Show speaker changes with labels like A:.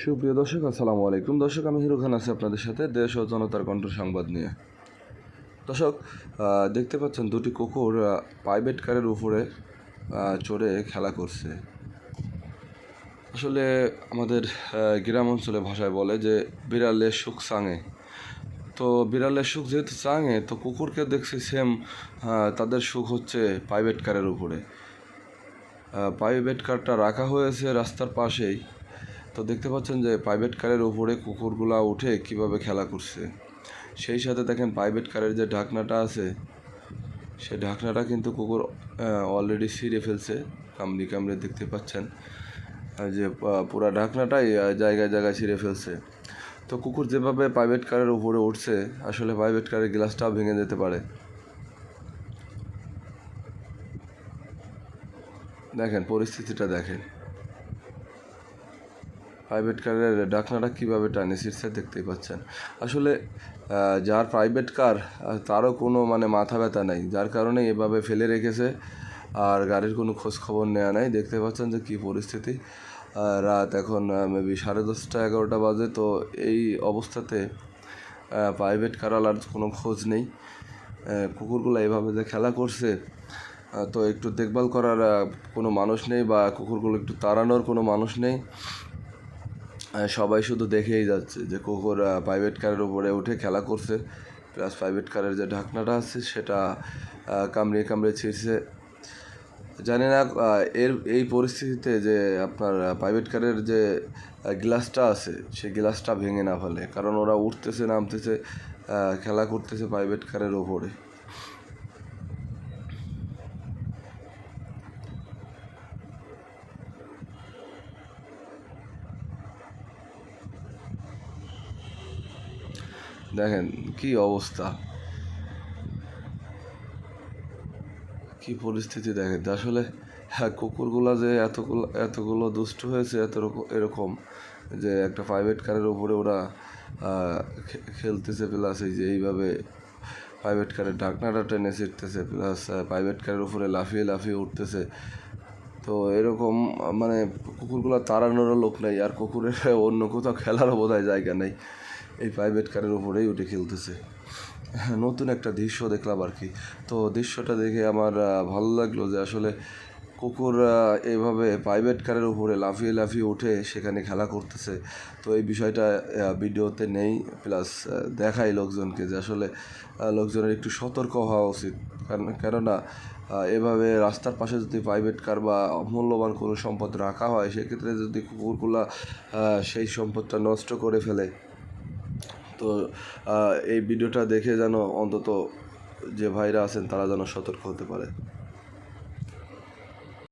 A: সুপ্রিয় দর্শক, আসসালামু আলাইকুম। দর্শক, আমি হিরো খান আছি আপনাদের সাথে, দেশ ও জনতার কণ্ঠ সংবাদ নিয়ে। দর্শক দেখতে পাচ্ছেন দুটি কুকুর প্রাইভেট কারের উপরে চড়ে খেলা করছে। আসলে আমাদের গ্রাম অঞ্চলে ভাষায় বলে যে বিড়ালের সুখ সাঙে তো বিড়ালের সুখ যেহেতু চাঙে, তো কুকুরকে দেখছি সেম তাদের সুখ হচ্ছে প্রাইভেট কারের উপরে। প্রাইভেট কারটা রাখা হয়েছে রাস্তার পাশেই। তো দেখতে পাচ্ছেন যে প্রাইভেট কারের উপরে কুকুরগুলা উঠে কীভাবে খেলা করছে। সেই সাথে দেখেন প্রাইভেট কারের যে ঢাকনাটা আছে সেই ঢাকনাটা কিন্তু কুকুর অলরেডি ছিঁড়ে ফেলছে। কামড়ি কামড়ে দেখতে পাচ্ছেন যে পুরা ঢাকনাটাই জায়গায় জায়গায় ছিঁড়ে ফেলছে। তো কুকুর যেভাবে প্রাইভেট কারের উপরে উঠছে, আসলে প্রাইভেট কারের গ্লাসটাও ভেঙে যেতে পারে। দেখেন, পরিস্থিতিটা দেখেন। প্রাইভেট কারের ডাকনাটা কীভাবে টানে শীর্ষে দেখতেই পাচ্ছেন। আসলে যার প্রাইভেট কার তারও কোনো মানে মাথা ব্যথা নাই। যার কারণে এভাবে ফেলে রেখেছে, আর গাড়ির কোনো খোঁজ খবর নেওয়া নাই। দেখতে পাচ্ছেন যে কী পরিস্থিতি। রাত এখন মেবি সাড়ে দশটা, এগারোটা বাজে। তো এই অবস্থাতে প্রাইভেট কারালার কোনো খোঁজ নেই। কুকুরগুলো এভাবে যে খেলা করছে তো একটু দেখভাল করার কোনো মানুষ নেই বা কুকুরগুলো একটু তাড়ানোর কোনো মানুষ নেই। সবাই শুধু দেখেই যাচ্ছে যে কুকুর প্রাইভেট কারের উপরে উঠে খেলা করছে প্লাস প্রাইভেট কারের যে ঢাকনাটা আছে সেটা কামড়িয়ে কামড়িয়ে ছিঁড়ছে। জানি না এর, এই পরিস্থিতিতে যে আপনার প্রাইভেট কারের যে গ্লাসটা আছে, সেই গ্লাসটা ভেঙে না ফেলে, কারণ ওরা উঠতেছে, নামতেছে খেলা করতেছে প্রাইভেট কারের ওপরে দেখেন কি অবস্থা। কি পরিস্থিতি দেখেন আসলে হ্যাঁ কুকুরগুলা যে এতগুলো এতগুলো দুষ্ট হয়েছে, এত এরকম যে একটা প্রাইভেট কারের উপরে ওরা খেলতেছে প্লাস এই যে এইভাবে প্রাইভেট কারের ঢাকনাটা টেনে ছিটতেছে প্লাস প্রাইভেট কারের উপরে লাফিয়ে লাফিয়ে উঠতেছে। তো এরকম মানে কুকুরগুলো তাড়ানোরও লোক নেই, আর কুকুরের অন্য কোথাও খেলারও বোধহয় জায়গা নেই। এই প্রাইভেট কারের উপরেই উঠে খেলতেছে। নতুন একটা দৃশ্য দেখলাম আর কি। তো দৃশ্যটা দেখে আমার ভালো লাগল যে আসলে কুকুর এভাবে প্রাইভেট কারের উপরে লাফিয়ে লাফিয়ে উঠে সেখানে খেলা করতেছে। তো এই বিষয়টা ভিডিওতে নেই প্লাস দেখাই লোকজনকে যে আসলে লোকজনের একটু সতর্ক হওয়া উচিত। কারণ, কেননা এভাবে রাস্তার পাশে যদি প্রাইভেট কার বা মূল্যবান কোনো সম্পদ রাখা হয়, সেক্ষেত্রে যদি কুকুরগুলা সেই সম্পদটা নষ্ট করে ফেলে তো এই ভিডিওটা দেখে যেন অন্তত যে ভাইরা আছেন তারা যেন সতর্ক হতে পারে।